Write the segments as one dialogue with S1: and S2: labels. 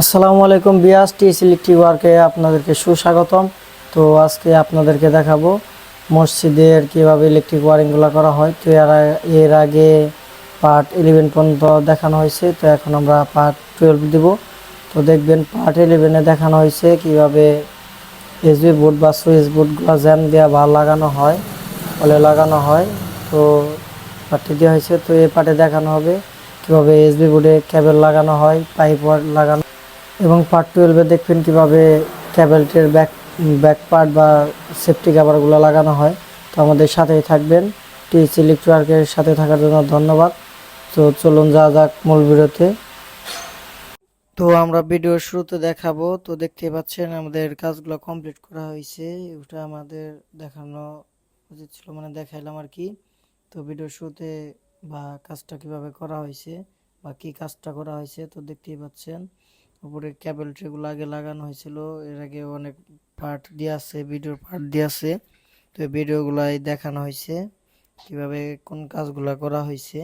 S1: আসসালামু আলাইকুম বিয়াস, T S electric ওয়ার্কে আপনাদেরকে সুস্বাগতম। তো আজকে আপনাদেরকে দেখাবো মসজিদের কীভাবে ইলেকট্রিক ওয়ারিংগুলো করা হয়। তো এর আগে পার্ট ইলেভেন পর্যন্ত দেখানো হয়েছে। তো এখন আমরা পার্ট টুয়েলভ দিব। তো দেখবেন পার্ট ইলেভেনে দেখানো হয়েছে কীভাবে এসবি বোর্ড বা সুইচ বোর্ডগুলো জ্যাম দেওয়া বা লাগানো হয়, বলে লাগানো হয়। তো পার্টটি দেওয়া হয়েছে। তো এই পার্টে দেখানো হবে কীভাবে এসবি বোর্ডে কেবল লাগানো হয়, পাইপ লাগানো এবং পার্ট টুয়েলভে দেখবেন কীভাবে ক্যাবেলটির ব্যাক ব্যাক পার্ট বা সেফটি কাভারগুলো লাগানো হয়। তো আমাদের সাথেই থাকবেন। টিএস ইলেকট্রিকের সাথে থাকার জন্য ধন্যবাদ। তো চলুন যা যাক মূল ভিডিওতে। তো আমরা ভিডিওর শুরুতে দেখাবো। তো দেখতে পাচ্ছেন আমাদের কাজগুলো কমপ্লিট করা হয়েছে। ওটা আমাদের দেখানো উচিত ছিল মানে দেখাইলাম আর কি। তো ভিডিওর শুরুতে বা কাজটা কীভাবে করা হয়েছে বা কি কাজটা করা হয়েছে, তো দেখতেই পাচ্ছেন। উপরে ক্যাবেল ট্রেগুলো আগে লাগানো হয়েছিল। এর আগে অনেক পার্ট দিয়ে আছে ভিডিওর পার্ট দিয়ে আছে। তো ভিডিওগুলাই দেখানো হয়েছে, কীভাবে কোন কাজগুলো করা হয়েছে।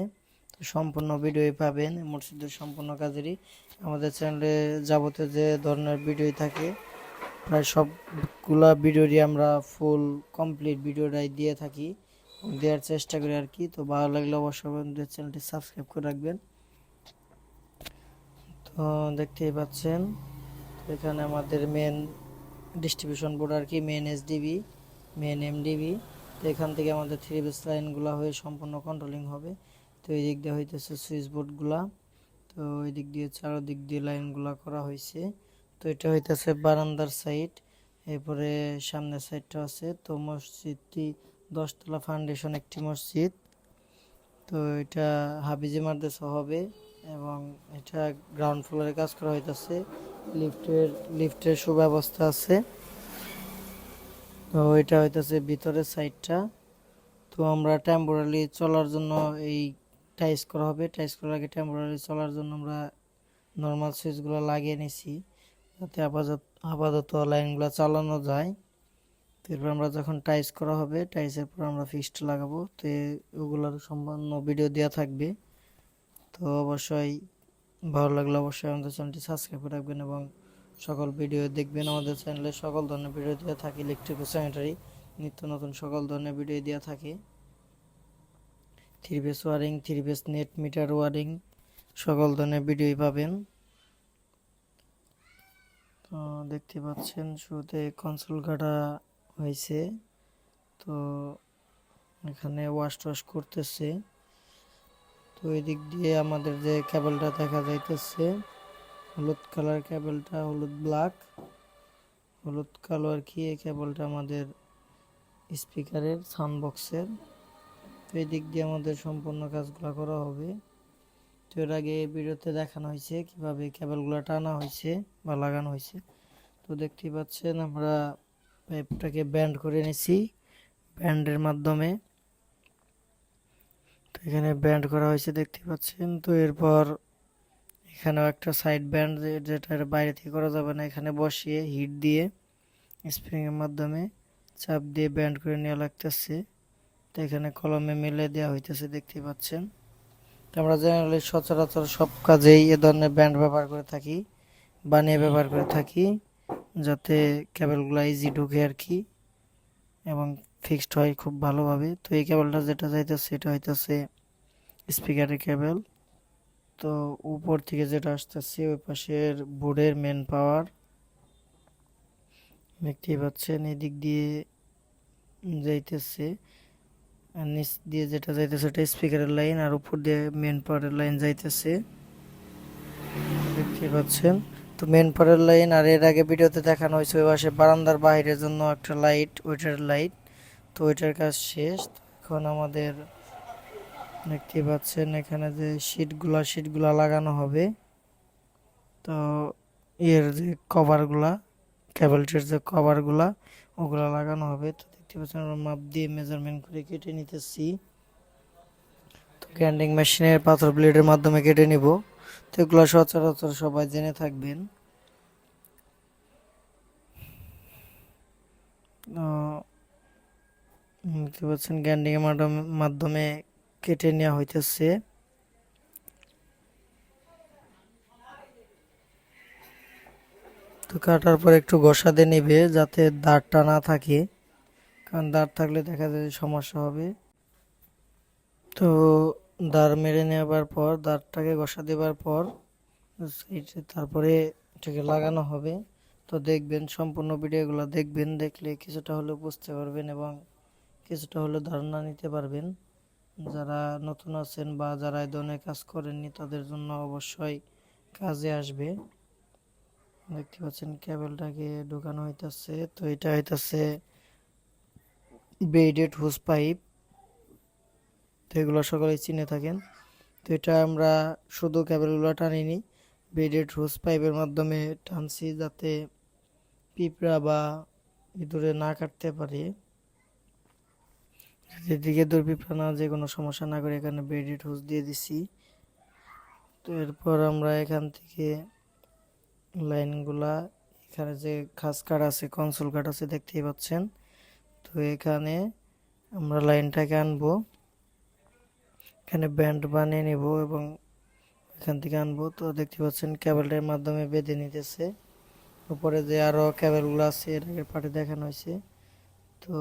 S1: তো সম্পূর্ণ ভিডিওই পাবেন, মসজিদের সম্পূর্ণ কাজেরই। আমাদের চ্যানেলে যাবতীয় যে ধরনের ভিডিওই থাকে, প্রায় সবগুলা ভিডিওরই আমরা ফুল কমপ্লিট ভিডিওটাই দিয়ে থাকি। দেওয়ার চেষ্টা করি আর কি। তো ভালো লাগলে অবশ্যই আমাদের চ্যানেলটি সাবস্ক্রাইব করে রাখবেন। দেখতেই পাচ্ছেন, এখানে আমাদের মেন ডিস্ট্রিবিউশন বোর্ড আর কি মেন এসডিবি মেন এমডিবি তো এখান থেকে আমাদের থ্রি বেস লাইনগুলো হয়ে সম্পূর্ণ কন্ট্রোলিং হবে। তো এই দিক দিয়ে হইতেছে সুইচ বোর্ডগুলা তো এই দিক দিয়ে চারোদিক দিয়ে লাইনগুলা করা হয়েছে তো এটা হইতেছে বারান্দার সাইড এরপরে সামনের সাইডটা আছে তো মসজিদটি দশতলা ফাউন্ডেশন একটি মসজিদ। তো এটা হাবিজি মাদ্রাসা হবে। এবং এটা গ্রাউন্ড ফ্লোরে কাজ করা হইতেছে। লিফটের লিফটের সুব্যবস্থা আছে। তো এটা হইতেছে ভিতরের সাইডটা তো আমরা টেম্পোরারি চলার জন্য এই টাইস করা হবে। টাইস করার আগে টেম্পোরারি চলার জন্য আমরা নর্মাল সুইচগুলো লাগিয়ে নিছি। যাতে আপাতত আপাতত লাইনগুলো চালানো যায়। এরপর আমরা যখন টাইস করা হবে টাইসের পর আমরা ফিক্সড লাগাবো। তো এ- ওগুলোর সম্পূর্ণ ভিডিও দেওয়া থাকবে। তো অবশ্যই ভালো লাগলে অবশ্যই আমাদের চ্যানেলটি সাবস্ক্রাইব করে রাখবেন এবং সকল ভিডিও দেখবেন আমাদের চ্যানেলে। সকল ধরনের ভিডিও দেওয়া থাকে ইলেকট্রিক স্যানিটারি নিত্য নতুন সকল ধরনের ভিডিও দেওয়া থাকে। Three phase wiring three phase net meter wiring সকল ধরনের ভিডিওই পাবেন। তো দেখতে পাচ্ছেন, শুরুতে কনসোল কাটা হয়েছে। তো এখানে ওয়াশ টয়াশ করতেছে। তো এই দিক দিয়ে আমাদের যে কেবলটা দেখা যাইতেছে, হলুদ কালার কেবলটা হলুদ ব্ল্যাক হলুদ কালো আর কি এই কেবলটা আমাদের স্পিকারের সাউন্ড বক্সের তো এই দিক দিয়ে আমাদের সম্পূর্ণ কাজগুলো করা হবে। তো এর আগে ভিডিওতে দেখানো হয়েছে কীভাবে কেবলগুলো টানা হয়েছে বা লাগানো হয়েছে। তো দেখতেই পাচ্ছেন আমরা পাইপটাকে ব্যান্ড করে নিছি। ব্যান্ডের মাধ্যমে এখানে ব্যান্ড করা হয়েছে, দেখতে পাচ্ছেন। তো এরপর এখানেও একটা সাইড ব্যান্ড যেটা বাইরে থেকে করা যাবে না। এখানে বসিয়ে হিট দিয়ে স্প্রিংয়ের মাধ্যমে চাপ দিয়ে ব্যান্ড করে নেওয়া লাগতেছে। তো এখানে কলমে মেলে দেওয়া হইতেছে, দেখতে পাচ্ছেন। তো আমরা জেনারেলি সচরাচর সব কাজেই এ ধরনের ব্যান্ড ব্যবহার করে থাকি, বানিয়ে ব্যবহার করে থাকি, যাতে কেবলগুলো ইজি ঢুকে আর কি। এবং ফিক্সড হয় খুব ভালোভাবে। তো এই কেবলটা যেটা যাইতেছে এটা হইতেছে স্পিকারের কেবল তো উপর থেকে যেটা আসতেছে, ওই পাশের বোর্ডের মেন পাওয়ার দেখতেই পাচ্ছেন, এদিক দিয়ে যাইতেছে। আর নিচ দিয়ে যেটা যাইতেছে, ওটা স্পিকারের লাইন আর উপর দিয়ে মেন পাওয়ারের লাইন যাইতেছে। দেখতে পাচ্ছেন। তো মেন পাওয়ারের লাইন আর এর আগে ভিডিওতে দেখানো হয়েছে, ওই পাশে বারান্দার বাইরের জন্য একটা লাইট ওইটার লাইট তো ওইটার কাজ শেষ। এখন আমাদের দেখতে পাচ্ছেন এখানে যে শীটগুলা শীটগুলা লাগানো হবে। তো এর যে কভারগুলা কেবলটির যে কভারগুলা ওগুলা লাগানো হবে। তো দেখতে পাচ্ছেন আমরা মাপ দিয়ে মেজারমেন্ট করে কেটে নিতেছি। তো গ্রাইন্ডিং মেশিনের পাথর ব্লেডের মাধ্যমে কেটে নিব। তো এগুলো সচরাচর সবাই জেনে থাকবেন। দেখতে পাচ্ছেন গ্রাইন্ডিং এর মাধ্যমে- কেটে নেওয়া হইতেছে। তো কাটার পর একটু ঘষা দিয়ে নেবে যাতে দাঁড়টা না থাকে। কারণ দাঁড় থাকলে দেখা যায় সমস্যা হবে। তো দাঁড় মেরে নেওয়ার পর, দাঁড়টাকে ঘষা দেওয়ার পর তারপরে এটাকে লাগানো হবে। তো দেখবেন, সম্পূর্ণ ভিডিওগুলো দেখবেন, দেখলে কিছুটা হলেও বুঝতে পারবেন এবং কিছুটা হলেও ধারণা নিতে পারবেন। যারা নতুন আছেন বা যারা এই ধরনের কাজ করেননি, তাদের জন্য অবশ্যই কাজে আসবে। দেখতে পাচ্ছেন কেবলটাকে ঢোকানো হইতাছে। তো এটা হইতাছে বেডেড হুস পাইপ। তো এগুলো সকলেই চিনে থাকেন। তো এটা আমরা শুধু কেবলগুলো টানিনি, বেডেড হুস পাইপের মাধ্যমে টানছি যাতে পিঁপড়া বা ইঁদুরে না কাটতে পারে। যেদিকে দূর পিঁপড়া না যে কোনো সমস্যা না করে এখানে বেডেড হুস দিয়ে দিছি। তো এরপর আমরা এখান থেকে লাইনগুলা, এখানে যে খাস কাট আছে কনসোল কাট আছে, দেখতেই পাচ্ছেন। তো এখানে আমরা লাইনটাকে আনব। এখানে ব্যান্ড বানিয়ে নেব এবং এখান থেকে আনব। তো দেখতে পাচ্ছেন ক্যাবেলটার মাধ্যমে বেঁধে নিতেছে। উপরে যে আরও কেবলগুলো আছে আগের পার্টে দেখানো হয়েছে। তো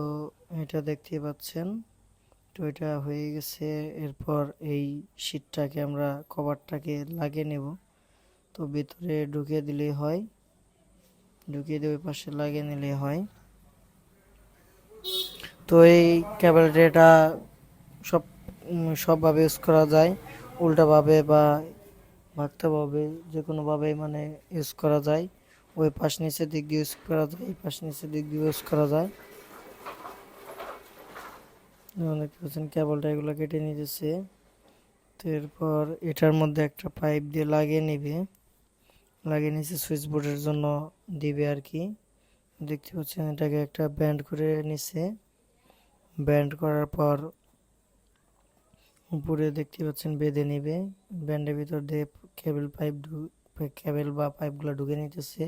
S1: এটা দেখতেই পাচ্ছেন। তো এটা হয়ে গেছে, এরপর এই শীটটাকে আমরা কভারটাকে লাগিয়ে নেব। তো ভিতরে ঢুকিয়ে দিলেই হয়। ঢুকিয়ে দিয়ে ওই পাশে লাগিয়ে নিলেই হয়। তো এই ক্যাবেলটা এটা সব সবভাবে ইউজ করা যায়। উল্টাভাবে বা ভাগতাভাবে যে কোনোভাবে মানে ইউজ করা যায়। ওই পাশ নিচের দিক দিয়ে ইউজ করা যায়, এই পাশ নিচের দিক দিয়ে ইউজ করা যায়। দেখতে পাচ্ছেন কেবলটা এগুলো কেটে নিতেছে। তো এরপর এটার মধ্যে একটা পাইপ দিয়ে লাগিয়ে নেবে। লাগিয়ে নিচে সুইচ বোর্ডের জন্য দিবে আর কি। দেখতে পাচ্ছেন এটাকে একটা ব্যান্ড করে নিছে। ব্যান্ড করার পর উপরে দেখতে পাচ্ছেন বেঁধে নিবে। ব্যান্ডের ভিতর দিয়ে কেবল পাইপ কেবল বা পাইপগুলো ঢুকে নিতেছে।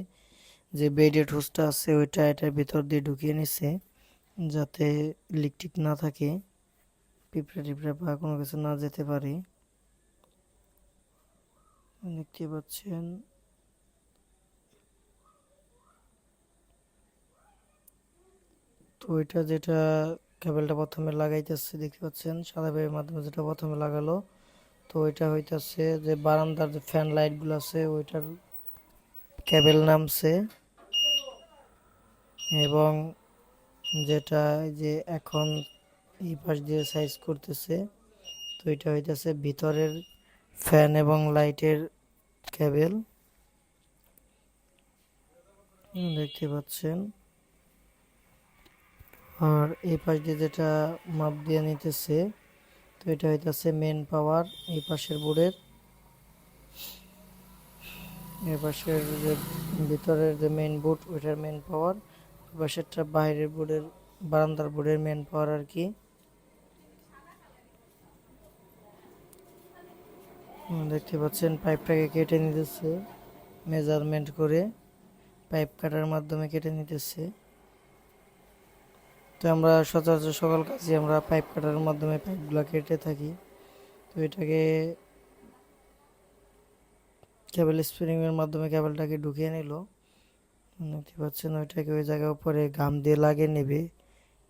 S1: যে বেডেড হুসটা আছে ওইটা এটার ভিতর দিয়ে ঢুকিয়ে নিছে। যাতে ইলেকট্রিক না থাকে, পিঁপড়ে টিপড়ে বা কোনো কিছু না যেতে পারে। দেখতে পাচ্ছেন। তো ওইটা যেটা কেবলটা প্রথমে লাগাইতেছে, দেখতে পাচ্ছেন? সাদা পাইপের মাধ্যমে যেটা প্রথমে লাগালো, তো ওইটা হইতাছে যে বারান্দার যে ফ্যান লাইটগুলো আছে, ওইটার কেবল নামছে। এবং যেটা যে এখন এই পাশ দিয়ে সাইজ করতেছে, তো এটা হইতাছে ভিতরের ফ্যান এবং লাইটের কেবল দেখতে পাচ্ছেন। আর এই পাশ দিয়ে যেটা মাপ দিয়ে নিতেছে, তো এটা হইতাছে মেন পাওয়ার এই পাশের বোর্ডের এই পাশের যে ভিতরের যে মেন বোর্ড ওইটার মেন পাওয়ার পাশেরটা বাইরের বোর্ডের, বারান্দার বোর্ডের মেন পাওয়ার আর কি। দেখতে পাচ্ছেন পাইপটাকে কেটে নিতেছে মেজারমেন্ট করে পাইপ কাটার মাধ্যমে কেটে নিতেছে। তো আমরা সচরাচর সকাল কাজে আমরা পাইপ কাটার মাধ্যমে পাইপগুলো কেটে থাকি। তো এটাকে কেবল স্প্রিংয়ের মাধ্যমে কেবলটাকে ঢুকিয়ে নিল। দেখতে পাচ্ছেন ওইটাকে ওই জায়গার উপরে গাম দিয়ে লাগিয়ে নেবে,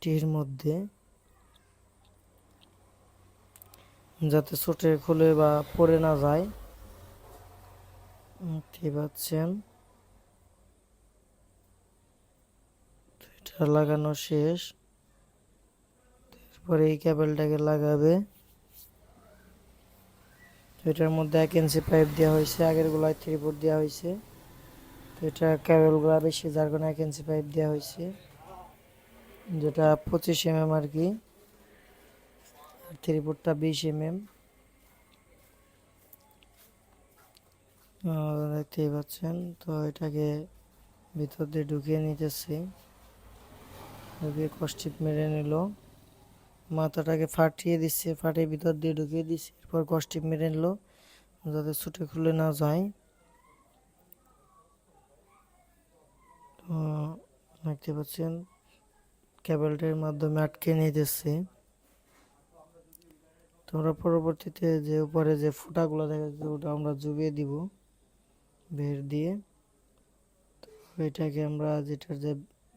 S1: টির মধ্যে। যাতে ছোটে খুলে বা পড়ে না যায়। দেখতে পাচ্ছেন। এটা লাগানো শেষ। তারপরে এই কেবলটাকে লাগাবে। এটার মধ্যে এক ইঞ্চি পাইপ দেওয়া হয়েছে আগের গুলায় থ্রি ফুট দেওয়া হয়েছে। তো এটা কেবলগুলো বেশি যার কারণে এক ইঞ্চি পাইপ দেওয়া হয়েছে যেটা পঁচিশ এম এম আর কি। আর থ্রি ফুটটা বিশ এম এম দেখতেই পাচ্ছেন। তো এটাকে ভিতর দিয়ে ঢুকিয়ে নিতেছি। ঢুকিয়ে কষ্টিপ মেরে নিল। মাথাটাকে ফাটিয়ে দিচ্ছে, ফাটিয়ে ভিতর দিয়ে ঢুকিয়ে দিচ্ছে। এরপর কষ্টিপ মেরে নিল। যাতে ছুটে খুলে না যায়। দেখতে পাচ্ছেন কেবলটার মাধ্যমে আটকে নিতেছে। তোমরা পরবর্তীতে যে উপরে যে ফুটাগুলো দেখা যাচ্ছে, ওটা আমরা জুবিয়ে দিব, বের দিয়ে। তো এটাকে আমরা যেটার যে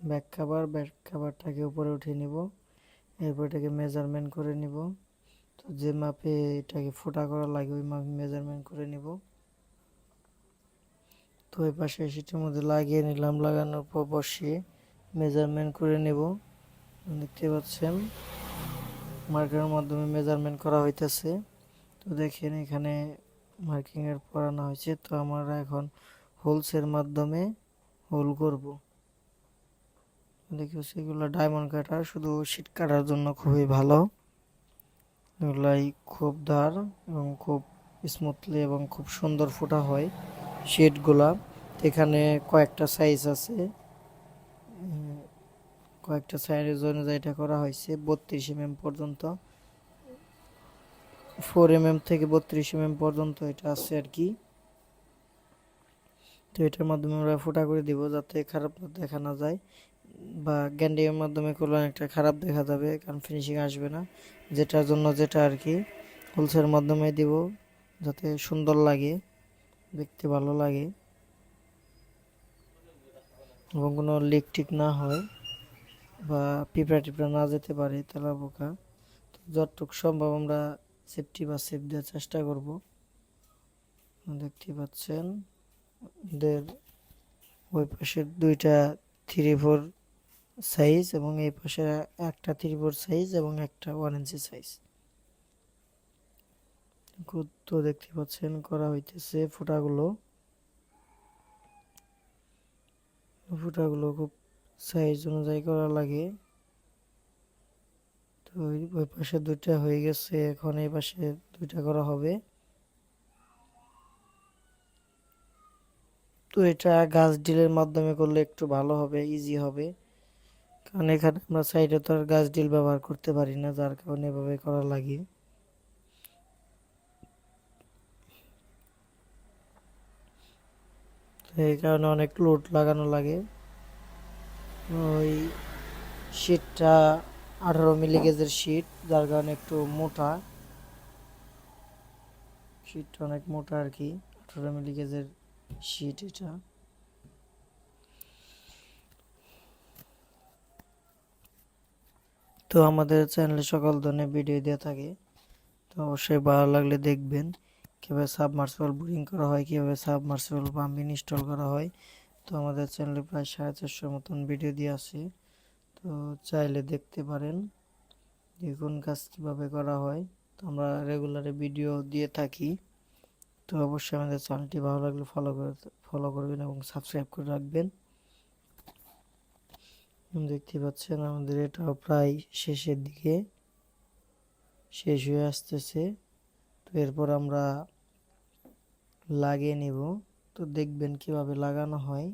S1: ব্যাক কাভার ব্যাক কাভারটাকে উপরে উঠিয়ে নিব। এরপর এটাকে মেজারমেন্ট করে নিব। তো যে মাপে এটাকে ফোটা করা লাগে, ওই মাপে মেজারমেন্ট করে নিব। তো ওই পাশে সেটার মধ্যে লাগিয়ে নিলাম, লাগানোর পর বসিয়ে মেজারমেন্ট করে নেব। দেখতে পাচ্ছেন মার্কারের মাধ্যমে মেজারমেন্ট করা হইতেছে। তো দেখেন এখানে মার্কিংয়ের পড়ানো হয়েছে, তো আমরা এখন হোলসের মাধ্যমে হোল করব। দেখি সেগুলো ডায়মন্ড কাটার শুধু শীট কাটার জন্য খুবই ভালো। এগুলাই খুব ধার এবং খুব স্মুথলি এবং খুব সুন্দর ফোটা হয়। শেডগুলা এখানে কয়েকটা সাইজ আছে। কয়েকটা সাইজের জন্য এটা করা হয়েছে, বত্রিশ এম পর্যন্ত। ফোর এম থেকে বত্রিশ এম পর্যন্ত এটা আছে আর কি। তো এটার মাধ্যমে আমরা ফোটা করে দিব যাতে খারাপ দেখা না যায় বা গ্যান্ডিংয়ের মাধ্যমে করলে অনেকটা খারাপ দেখা যাবে, কারণ ফিনিশিং আসবে না। যেটার জন্য যেটা আর কি হোলসের মাধ্যমে দিব যাতে সুন্দর লাগে। দেখতে ভালো লাগে। এবং কোনো লিক টিক না হয় বা পিঁপড়া টিপড়া না যেতে পারে তেলা পোকা। তো যতটুকু সম্ভব আমরা সেফটি বা সেফ দেওয়ার চেষ্টা করব। দেখতে পাচ্ছেন ওদের ওই পাশের দুইটা থ্রি ফোর সাইজ এবং এই পাশে একটা থ্রি ফোর সাইজ এবং একটা ওয়ান ইঞ্চি সাইজ তো দেখতে পাচ্ছেন, করা হইতেছে ফুটাগুলো। ফুটাগুলো খুব সাইজ অনুযায়ী করা লাগে। তো ওই পাশে দুইটা হয়ে গেছে, এখন এই পাশে দুইটা করা হবে। তো এটা গাছ ডিলের মাধ্যমে করলে একটু ভালো হবে ইজি হবে। কারণ এখানে আমরা সাইডে তো আর গাছ ডিল ব্যবহার করতে পারি না, যার কারণে এভাবে করা লাগে। এই কারণে অনেক লোড লাগানো লাগে। ওই শীটটা আঠারো মিলি গেজের শীট যার কারণে একটু মোটা। শীটটা অনেক মোটা আর কি, আঠারো মিলি গেজের শীট এটা। তো আমাদের চ্যানেলে সকল ধরনের ভিডিও দেওয়া থাকে, তো অবশ্যই ভালো লাগলে দেখবেন। কীভাবে সাবমার্সিবল বোরিং করা হয়, কীভাবে সাবমার্সিবল পাম্প ইনস্টল করা হয়, তো আমাদের চ্যানেলে প্রায় সাড়ে চারশোর মতন ভিডিও দিয়ে আসে। তো চাইলে দেখতে পারেন যে কোন কাজ কীভাবে করা হয়। তো আমরা রেগুলারে ভিডিও দিয়ে থাকি। তো অবশ্যই আমাদের চ্যানেলটি ভালো লাগলে ফলো করে ফলো করবেন এবং সাবস্ক্রাইব করে রাখবেন। দেখতে পাচ্ছেন আমাদের এটাও প্রায় শেষের দিকে, শেষ হয়ে আসতেছে। তো এরপর আমরা লাগিয়ে নিব। তো দেখবেন কীভাবে লাগানো হয়।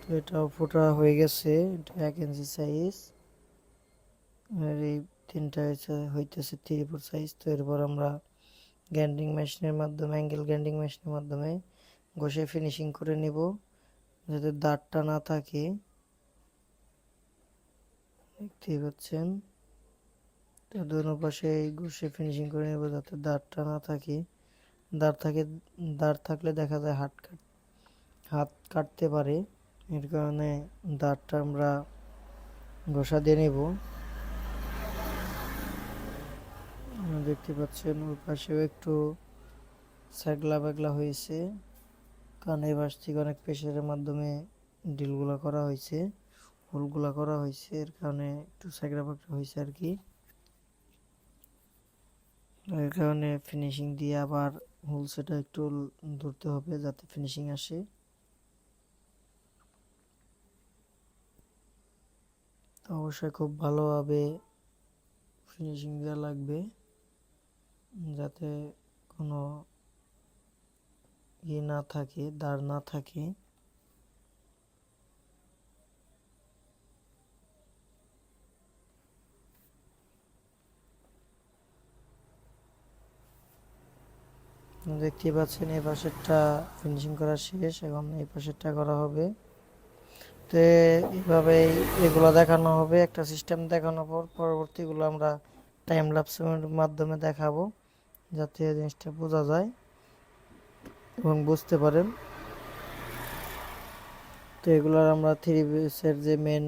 S1: তো এটাও ফোটা হয়ে গেছে, এটা এক ইঞ্চি সাইজ আর এই তিনটা হইতেছে থ্রি ফোর সাইজ তো এরপর আমরা গ্যান্ডিং মেশিনের মাধ্যমে অ্যাঙ্গেল গ্যান্ডিং মেশিনের মাধ্যমে ঘষে ফিনিশিং করে নিব। যাতে দাঁতটা না থাকে। দেখতেই পাচ্ছেন। দুনো পাশে ঘষে ফিনিশিং করে নেব যাতে দাঁতটা না থাকে। দাঁড় থাকে দাঁড় থাকলে দেখা যায় হাত কাট, হাত কাটতে পারে। এর কারণে দাঁতটা আমরা ঘষা দিয়ে নেব। দেখতে পাচ্ছেন ওর পাশেও একটু স্যাগলা ব্যাগলা হয়েছে। কারণ এই পাশ থেকে অনেক প্রেশারের মাধ্যমে ডিলগুলো করা হয়েছে হোলগুলো করা হয়েছে, এর কারণে একটু ব্যাগলা হয়েছে আর কি। এর কারণে ফিনিশিং দিয়ে আবার হোল সেটা একটু ধরতে হবে যাতে ফিনিশিং আসে। অবশ্যই খুব ভালোভাবে ফিনিশিং দেওয়া লাগবে, যাতে কোনো ইয়ে না থাকে, দাঁড় না থাকে। দেখতে পাচ্ছেন, এই পাশেরটা ফিনিশিং করা শেষ এবং এই পাশেরটা করা হবে। তো এইভাবেই এগুলো দেখানো হবে, একটা সিস্টেম দেখানোর পর পরবর্তীগুলো আমরা টাইম ল্যাপসের মাধ্যমে দেখাবো, যাতে জিনিসটা বোঝা যায়। এবং বুঝতে পারেন। তো এগুলোর আমরা থ্রি পিসের যে মেন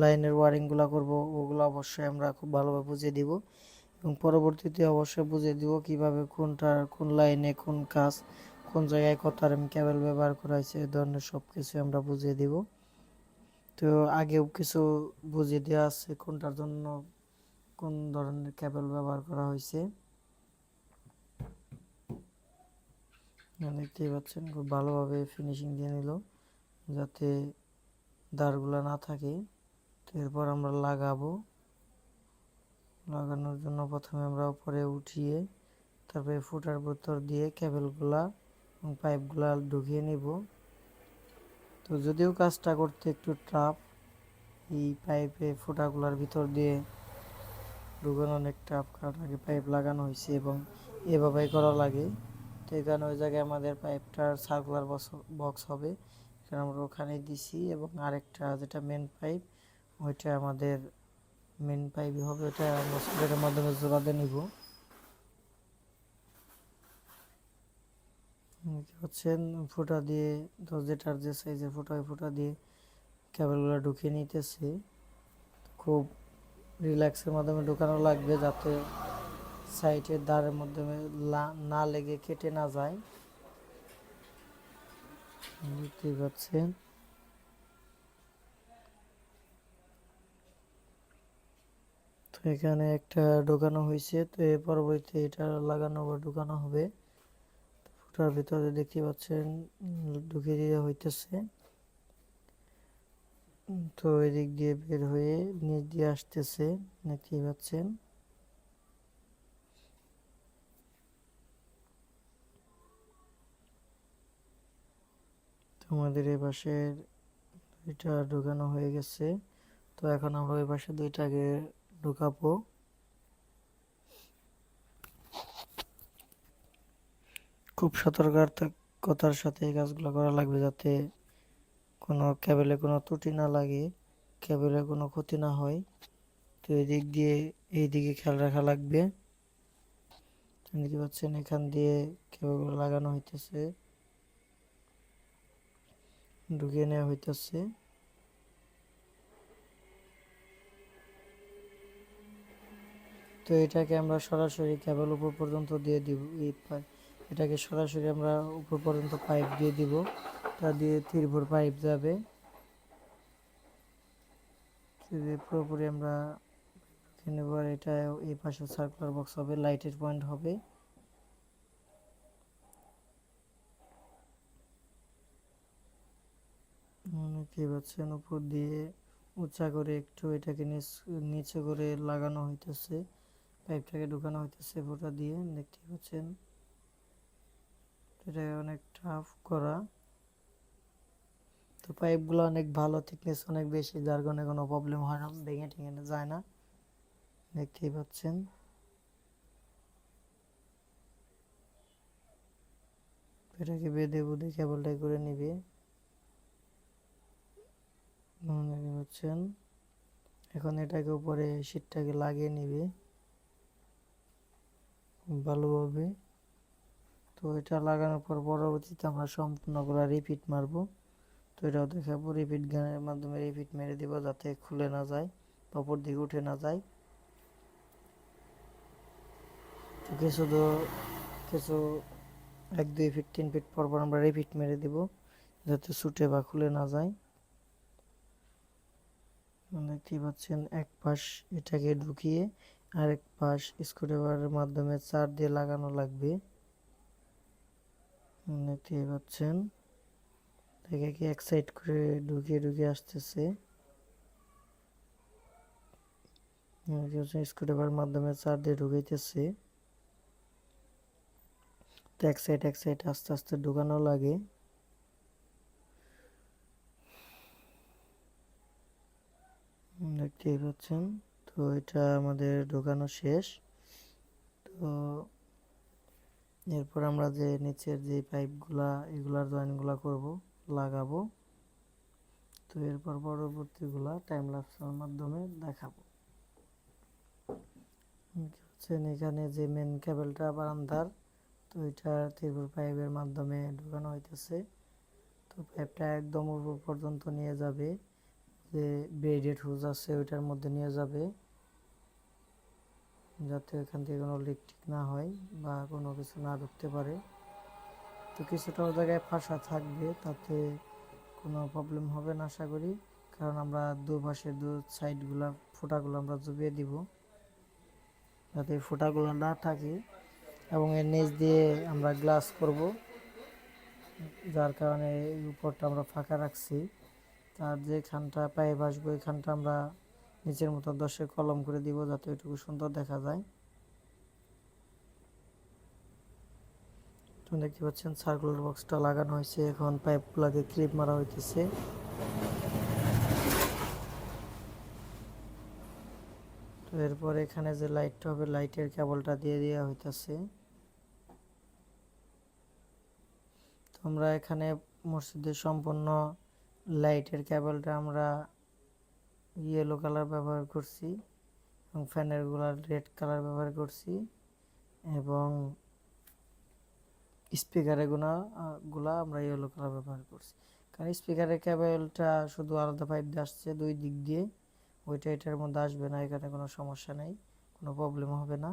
S1: লাইনের ওয়ারিংগুলো করব, ওগুলো অবশ্যই আমরা খুব ভালোভাবে বুঝিয়ে দিব। এবং পরবর্তীতে অবশ্যই বুঝিয়ে দিব কীভাবে কোনটা, কোন লাইনে কোন কাজ, কোন জায়গায় কত আরএম কেবল ব্যবহার করা হয়েছে এই ধরনের সব কিছু আমরা বুঝিয়ে দিব। তো আগেও কিছু বুঝিয়ে দেওয়া আছে কোনটার জন্য কোন ধরনের ক্যাবেল ব্যবহার করা হয়েছে। দেখতেই পাচ্ছেন, খুব ভালোভাবে ফিনিশিং দিয়ে নিল, যাতে দাঁড়গুলো না থাকে। তো এরপর আমরা লাগাবো। লাগানোর জন্য প্রথমে আমরা উপরে উঠিয়ে তারপরে ফুটার ভিতর দিয়ে কেবলগুলা এবং পাইপগুলা ঢুকিয়ে নিব। তো যদিও কাজটা করতে একটু টাফ এই পাইপে ফুটাগুলার ভিতর দিয়ে ঢুকানো অনেক টাফ কারণ আগে পাইপ লাগানো হয়েছে এবং এভাবেই করা লাগে। কারণে ওই জায়গায় আমাদের পাইপটার সার্কুলার বক্স হবে। কারণ আমরা ওখানে দিছি এবং আরেকটা যেটা মেন পাইপ ওইটা আমাদের মেন পাইপই হবে। ওটা আমরা সোলেটের মাধ্যমে জোড়াতে নিব। পাচ্ছেন, ফুটা দিয়ে, তো যেটার যে সাইজের ফুটা, ওই ফুটা দিয়ে কেবলগুলো ঢুকিয়ে নিতেছে। খুব রিল্যাক্সের মাধ্যমে ঢুকানো লাগবে যাতে সাইডের দ্বারের মাধ্যমে না লেগে কেটে না যায়। দেখতেই পাচ্ছেন। তো এখানে একটা ঢোকানো হয়েছে, তো এর পরবর্তীতে এটা লাগানো বা ঢুকানো হবে। ফুটার ভিতরে দেখতে পাচ্ছেন ঢুকিয়ে দেওয়া হইতেছে। তো এদিক দিয়ে বের হয়ে নিচ দিয়ে আসতেছে, দেখতেই পাচ্ছেন। আমাদের এই পাশের দুইটা ঢুকানো হয়ে গেছে। তো এখন আমরা ওই পাশে দুইটাকে ঢুকাবো। খুব সতর্কতার সাথে এই কাজগুলো করা লাগবে যাতে কোনো কেবলে কোনো ত্রুটি না লাগে কেবলে কোনো ক্ষতি না হয়। তো এই দিক দিয়ে এই দিকে খেয়াল রাখা লাগবে। দেখতে পাচ্ছেন এখান দিয়ে কেবলগুলো লাগানো হইতেছে। ঢুকিয়ে নেওয়া হইতেছে। তো এটাকে আমরা সরাসরি কেবল উপর পর্যন্ত দিয়ে দিব। এই এটাকে সরাসরি আমরা উপর পর্যন্ত পাইপ দিয়ে দিব। তা দিয়ে থ্রিভোর পাইপ যাবে। পুরোপুরি আমরা এটা এই পাশে সার্কুলার বক্স হবে লাইটের পয়েন্ট হবে। দেখতেই পাচ্ছেন উপর দিয়ে উঁচা করে একটু এটাকে নিচে করে লাগানো হইতেছে, পাইপটাকে ঢুকানো হইতেছে ফোটা দিয়ে, দেখতেই পাচ্ছেন। এটা অনেক টাফ করা। তো পাইপগুলো অনেক ভালো থিকনেস অনেক বেশি, যার কারণে কোনো প্রবলেম হয় না, ভেঙে ঠেঙে যায় না। দেখতেই পাচ্ছেন। এটাকে বেঁধে বুধে কেবলটাই করে নিবে। পাচ্ছেন এখন এটাকে উপরে শীতটাকে লাগিয়ে নিবে, ভালোভাবে। তো এটা লাগানোর পর পরবর্তীতে আমরা সম্পূর্ণ করে রিপিট মারবো। তো এটাও দেখাবো রিপিট গানের মাধ্যমে রিপিট মেরে দিব যাতে খুলে না যায় অপর দিকে উঠে না যায়। তো কিছু তো কিছু এক, দুই ফিট তিন ফিট পর পর আমরা রিপিট মেরে দিব, যাতে ছুটে বা খুলে না যায়। দেখতেই পাচ্ছেন এক পাশ এটাকে ঢুকিয়ে আরেক পাশ স্ক্রুড্রাইভারের মাধ্যমে চার দিয়ে লাগানো লাগবে। দেখতেই পাচ্ছেন। দেখে কি এক সাইড করে ঢুকিয়ে ঢুকিয়ে আসতেছে। স্ক্রুড্রাইভারের মাধ্যমে চার দিয়ে ঢুকাইতেছে। তো এক সাইড এক সাইড আস্তে আস্তে ঢুকানো লাগে। দেখতেই পাচ্ছেন। তো এটা আমাদের ঢোকানো শেষ। তো এরপর আমরা যে নিচের যে পাইপগুলা, এগুলার জয়েনগুলা করব, লাগাবো। তো এরপর পরবর্তীগুলা টাইম ল্যাপসের মাধ্যমে দেখাবো। হচ্ছেন এখানে যে মেন কেবলটা বারান্দার, তো এটা ত্রিপুর পাইপের মাধ্যমে ঢোকানো হইতেছে। তো পাইপটা একদম উপর পর্যন্ত নিয়ে যাবে। যে ব্রেডেড হুজ আছে, ওইটার মধ্যে নিয়ে যাবে। যাতে এখান থেকে কোনো লিক টিক না হয় বা কোনো কিছু না ঢুকতে পারে। তো কিছুটা জায়গায় ফাঁসা থাকবে, তাতে কোনো প্রবলেম হবে না আশা করি। কারণ আমরা দুপাশে দু সাইডগুলা ফোঁটাগুলো আমরা জুবিয়ে দিব। যাতে ফোঁটাগুলো না থাকে। এবং এর নিচ দিয়ে আমরা গ্লাস করব। যার কারণে উপরটা আমরা ফাঁকা রাখছি। তার যে খানটা পায়ে বাসবো এই খানটা আমরা নিচের মতো দশে কলম করে দিব যাতে ওইটুকু সুন্দর দেখা যায়। দেখতে পাচ্ছেন সার্কুলার বক্সটা লাগানো হয়েছে। এখন পাইপগুলোকে ক্লিপ মারা হইতেছে। তো এরপর এখানে যে লাইটটা হবে লাইটের কেবলটা দিয়ে দেওয়া হইতেছে। আমরা এখানে মসজিদের সম্পূর্ণ লাইটের কেবলটা আমরা ইয়েলো কালার ব্যবহার করছি এবং ফ্যানেরগুলার রেড কালার ব্যবহার করছি এবং স্পিকারের গুণা গুলা আমরা ইয়েলো কালার ব্যবহার করছি। কারণ স্পিকারের কেবলটা শুধু আলাদা পাইপ দিয়ে আসছে, দুই দিক দিয়ে। ওইটা এটার মধ্যে আসবে না, এখানে কোনো সমস্যা নেই, কোনো প্রবলেম হবে না।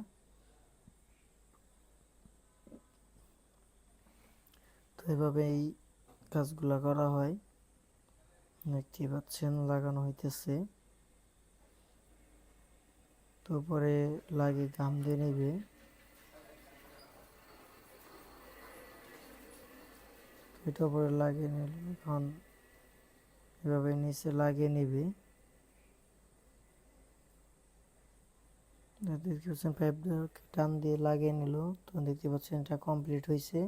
S1: তো এভাবে এই কাজগুলা করা হয়। দেখতেই পাচ্ছেন, লাগানো হইতেছে। তো পরে লাগে গাম দিয়ে নেবে। এটা পরে লাগিয়ে নিল এখন এভাবে নিচে লাগিয়ে নিবে। দেখতে পাচ্ছেন পাইপ টান দিয়ে লাগিয়ে নিল। তো দেখতে পাচ্ছেন, এটা কমপ্লিট হয়েছে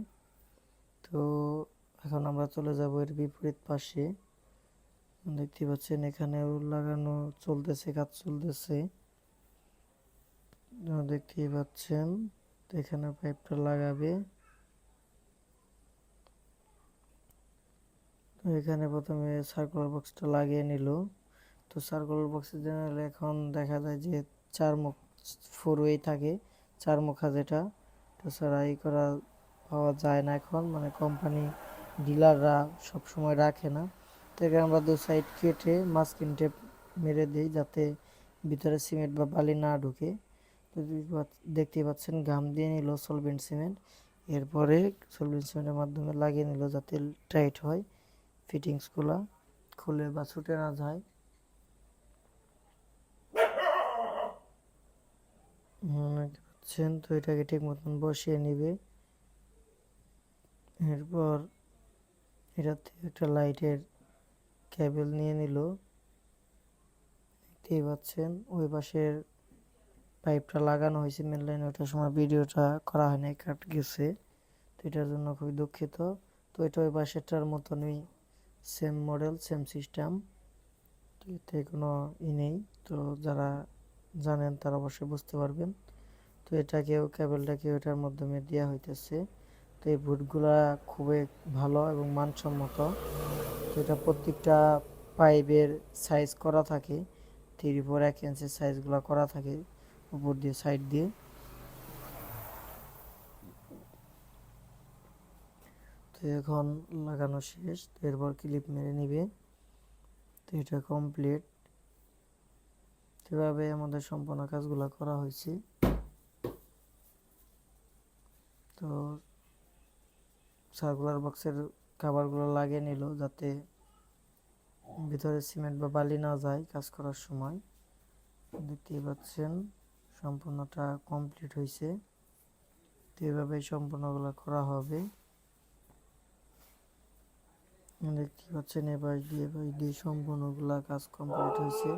S1: তো এখন আমরা চলে যাব এর বিপরীত পাশে। দেখতে পাচ্ছেন এখানেও লাগানো চলতেছে, কাজ চলতেছে। দেখতেই পাচ্ছেন এখানে পাইপটা লাগাবে। এখানে প্রথমে সার্কুলার বক্সটা লাগিয়ে নিল। তো সার্কুলার বক্সের জন্য এখন দেখা যায় যে চার মুখ ফোর ওয়ে থাকে, চার মুখা যেটা। তো ছাড়া এই করা পাওয়া যায় না এখন মানে কোম্পানি ডিলাররা সবসময় রাখে না। তো আমরা দু সাইড কেটে মাস্কিন টেপ মেরে দিই যাতে ভিতরে সিমেন্ট বা বালি না ঢুকে। তো দেখতেই পাচ্ছেন গাম দিয়ে নিল সলভেন্ট সিমেন্ট এরপরে সলভেন্ট সিমেন্টের মাধ্যমে লাগিয়ে নিল যাতে টাইট হয় ফিটিংসগুলো খুলে বা ছুটে না যায়। পাচ্ছেন, তো এটাকে ঠিক মতন বসিয়ে নিবে। এরপর থেকে একটা লাইটের কেবল নিয়ে নিল। দেখতেই পাচ্ছেন, ওই পাশের পাইপটা লাগানো হয়েছে মেন লাইনে ওটার সময় ভিডিওটা করা হয়নি, কাট গেছে। তো এটার জন্য খুবই দুঃখিত। তো এটা ওই পাশেরটার মতনই সেম মডেল সেম সিস্টেম তো এতে কোনো ই নেই। তো যারা জানেন তারা অবশ্যই বুঝতে পারবেন। তো এটাকেও কেবলটাকে ওটার মাধ্যমে দেওয়া হইতেছে। তো এই বুটগুলা খুবই ভালো এবং মানসম্মত। এটা প্রত্যেকটা পাইপের সাইজ করা থাকে থ্রি ফোর এক ইঞ্চের সাইজগুলো করা থাকে, উপর দিয়ে সাইড দিয়ে। তো এখন লাগানো শেষ, তো এরপর ক্লিপ মেরে নিবে। তো এটা কমপ্লিট এভাবে আমাদের সম্পূর্ণ কাজগুলো করা হয়েছে। তো সার্কুলার বক্সের খাবারগুলো লাগিয়ে নিল যাতে ভিতরে সিমেন্ট বা বালি না যায় কাজ করার সময়। দেখতেই পাচ্ছেন, সম্পূর্ণটা কমপ্লিট হয়েছে তো এভাবে সম্পূর্ণগুলো করা হবে। দেখতে পাচ্ছেন, এবার দিয়ে এবার দিয়ে সম্পূর্ণগুলা কাজ কমপ্লিট হয়েছে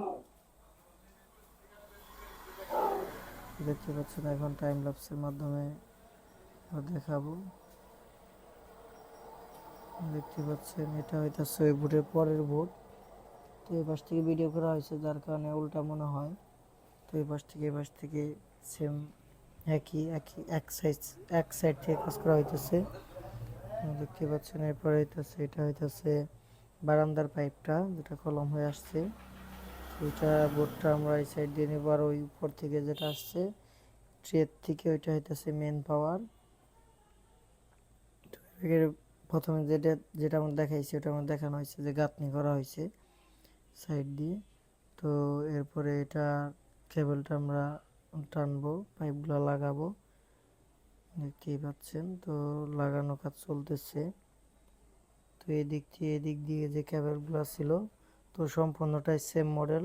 S1: দেখতে পাচ্ছেন, এখন টাইম ল্যাপসের মাধ্যমে দেখাবো। দেখতে পাচ্ছেন, এটা হইতেছে ওই ভোটের পরের ভোট। তো এই পাশ থেকে ভিডিও করা হয়েছে, যার কারণে উল্টা মনে হয়। তো এই পাশ থেকে, এই পাশ থেকে সেম একই একই, এক সাইজ এক সাইড থেকে কাজ করা হইতেছে। দেখতে পাচ্ছেন, এরপরে হইতেছে, এটা হইতেছে বারান্দার পাইপটা যেটা কলম হয়ে আসছে। ওইটা বোর্ডটা আমরা এই সাইড দিয়ে নেব, আর ওই উপর থেকে যেটা আসছে, ট্রের থেকে ওইটা হইতেছে মেন পাওয়ার প্রথমে যেটা যেটা আমার দেখাইছে ওটা আমার দেখানো হয়েছে যে গাঁথনি করা হয়েছে সাইড দিয়ে। তো এরপরে এটা কেবলটা আমরা টানবো, পাইপগুলো লাগাবো। দেখতেই পাচ্ছেন, তো লাগানো কাজ চলতেছে। তো এদিক দিয়ে এদিক দিয়ে যে কেবলগুলো ছিল, তো সম্পূর্ণটাই সেম মডেল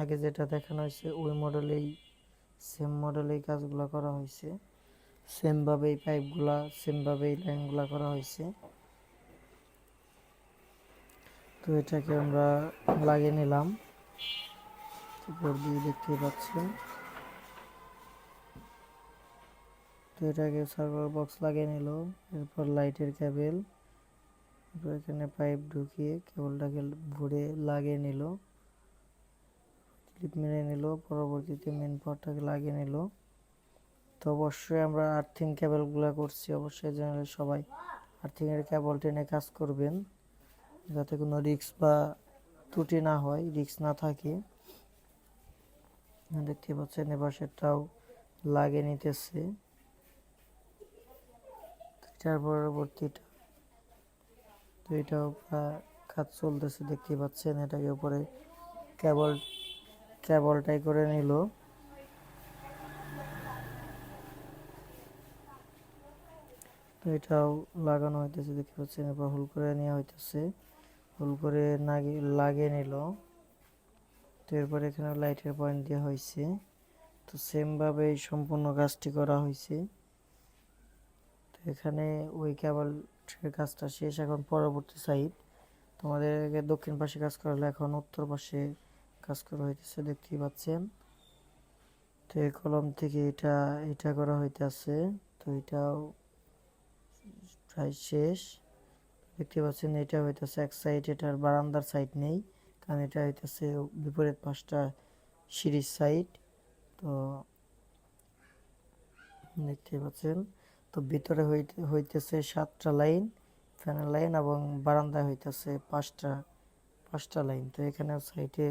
S1: আগে যেটা দেখানো হয়েছে, ওই মডেলেই সেম মডেলেই কাজগুলো করা হয়েছে। সেমভাবে এই পাইপগুলা সেমভাবে এই লাইনগুলো করা হয়েছে। তো এটাকে আমরা লাগিয়ে নিলাম। উপর দিয়ে দেখতে পাচ্ছেন। তো এটাকে সার্ভার বক্স লাগিয়ে নিল। এরপর লাইটের কেবল এরপর এখানে পাইপ ঢুকিয়ে কেবলটাকে ভরে লাগিয়ে নিল। ক্লিপ মেরে নিল। পরবর্তীতে মেন পাওয়ারটাকে লাগিয়ে নিল। তো অবশ্যই আমরা আর্থিং কেবলগুলো করছি, অবশ্যই জানালে সবাই আর্থিংয়ের কেবল টেনে কাজ করবেন। যাতে কোনো রিক্স বা ত্রুটি না হয় রিক্স না থাকে। দেখতে পাচ্ছেন এবার সেটাও লাগিয়ে নিতেছে। এটার পরবর্তীটা, তো এটাও কাজ চলতেছে, দেখতে পাচ্ছেন এটাকে উপরে কেবল কেবলটাই করে নিল। তো এটাও লাগানো হইতেছে, দেখতে পাচ্ছেন এরপর হুল করে নেওয়া হইতেছে। হুল করে লাগিয়ে নিল। তো এরপর এখানে লাইটের পয়েন্ট দেওয়া হয়েছে তো সেমভাবে সম্পূর্ণ কাজটি করা হয়েছে তো এখানে ওই কেবল কাজটা শেষ, এখন পরবর্তী সাইড তোমাদের দক্ষিণ পাশে কাজ করালে এখন উত্তর পাশে কাজ করা হইতেছে, দেখতেই পাচ্ছেন। তো এই কলম থেকে এটা এটা করা হইতেছে। তো এটাও প্রায় শেষ। দেখতে পাচ্ছেন, এটা হইতেছে এক সাইড এটার বারান্দার সাইড নেই, কারণ এটা হইতেছে বিপরীত পাশটা সিঁড়ির সাইড তো দেখতে পাচ্ছেন, তো ভিতরে হইতে, হইতেছে সাতটা লাইন ফ্যানের লাইন এবং বারান্দায় হইতেছে পাঁচটা পাঁচটা লাইন তো এখানে সাইডে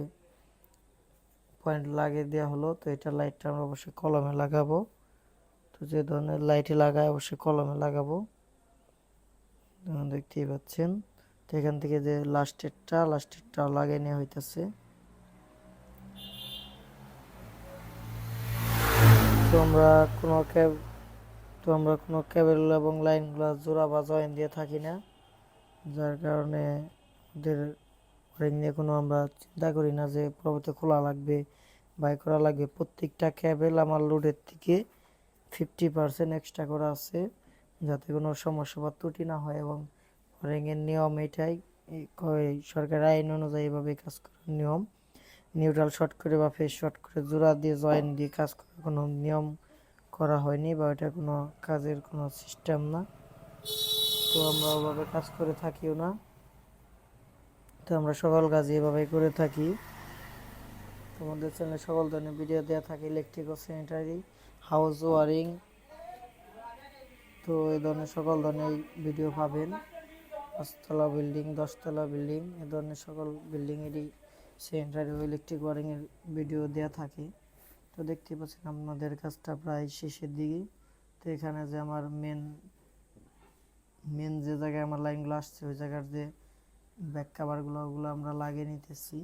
S1: পয়েন্ট লাগিয়ে দেওয়া হলো, তো এটা লাইটটা আমরা অবশ্যই কলমে লাগাবো। তো যে ধরনের লাইটে লাগায়, অবশ্যই কলমে লাগাবো। দেখতেই পাচ্ছেন। তো এখান থেকে যে লাস্টেরটা লাস্টেরটা লাগিয়ে নেওয়া হইতেছে। তো আমরা কোনো ক্যাব তো আমরা কোনো কেবল এবং লাইনগুলো জোড়া বা জয়েন দিয়ে থাকি না। যার কারণে ওদের ওয়ারিং নিয়ে কোনো আমরা চিন্তা করি না যে পরবর্তী খোলা লাগবে বাই করা লাগবে। প্রত্যেকটা ক্যাবেল আমার লোডের থেকে ফিফটি পার্সেন্ট এক্সট্রা করা আছে। যাতে কোনো সমস্যা বা ত্রুটি না হয় এবং ওয়ারিংয়ের নিয়ম এটাই সরকার আইন অনুযায়ী এভাবে কাজ করার নিয়ম। নিউট্রাল শর্ট করে বা ফেস শর্ট করে জোড়া দিয়ে জয়েন দিয়ে কাজ করার কোনো নিয়ম করা হয়নি বা এটা কোনো কাজের কোনো সিস্টেম না। তো আমরা ওভাবে কাজ করে থাকিও না। তো আমরা সকল কাজ এভাবেই করে থাকি। তোমাদের চ্যানেলে সকল ধরনের ভিডিও দেওয়া থাকে ইলেকট্রিক ও স্যানিটারি হাউস ওয়ারিং তো এই ধরনের সকল ধরনের ভিডিও পাবেন। পাঁচতলা বিল্ডিং দশতলা বিল্ডিং এ ধরনের সকল বিল্ডিংয়েরই স্যানিটারি ও ইলেকট্রিক ওয়ারিংয়ের ভিডিও দেওয়া থাকে। তো দেখতে পাচ্ছেন আপনাদের কাজটা প্রায় শেষের দিকে। তো এখানে যে আমার মেন মেন যে জায়গায় আমার লাইনগুলো আসছে, ওই জায়গার যে ব্যাক কাভারগুলো ওগুলো আমরা লাগিয়ে নিতেছি।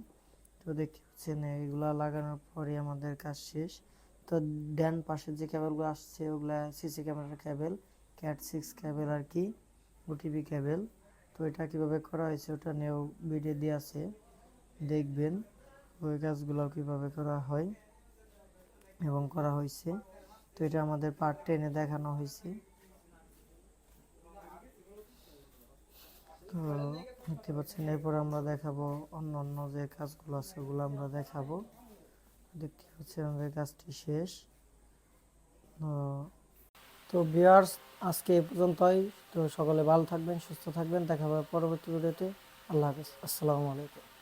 S1: তো দেখতে পাচ্ছেন এগুলো লাগানোর পরে আমাদের কাজ শেষ। তো ডান পাশে যে কেবলগুলো আসছে, ওগুলা সিসি ক্যামেরার কেবল ক্যাট সিক্স ক্যাবেল আর কি ওটিপি কেবল তো এটা কীভাবে করা হয়েছে ওটা নিয়েও ভিডিও দিয়ে আছে, দেখবেন। ওই কাজগুলো কীভাবে করা হয় এবং করা হয়েছে। তো এটা আমাদের পার্ট টেনে দেখানো হয়েছে। তো দেখতে পাচ্ছেন, এরপর আমরা দেখাবো অন্য অন্য যে কাজগুলো আছে ওগুলো আমরা দেখাবো। দেখতে পাচ্ছি আমাদের কাজটি শেষ। তো বিয়ার্স আজকে এ পর্যন্তই। তো সকলে ভালো থাকবেন, সুস্থ থাকবেন। দেখা হবে পরবর্তী ভিডিওতে। আল্লাহ হাফিজ। আসসালামু আলাইকুম।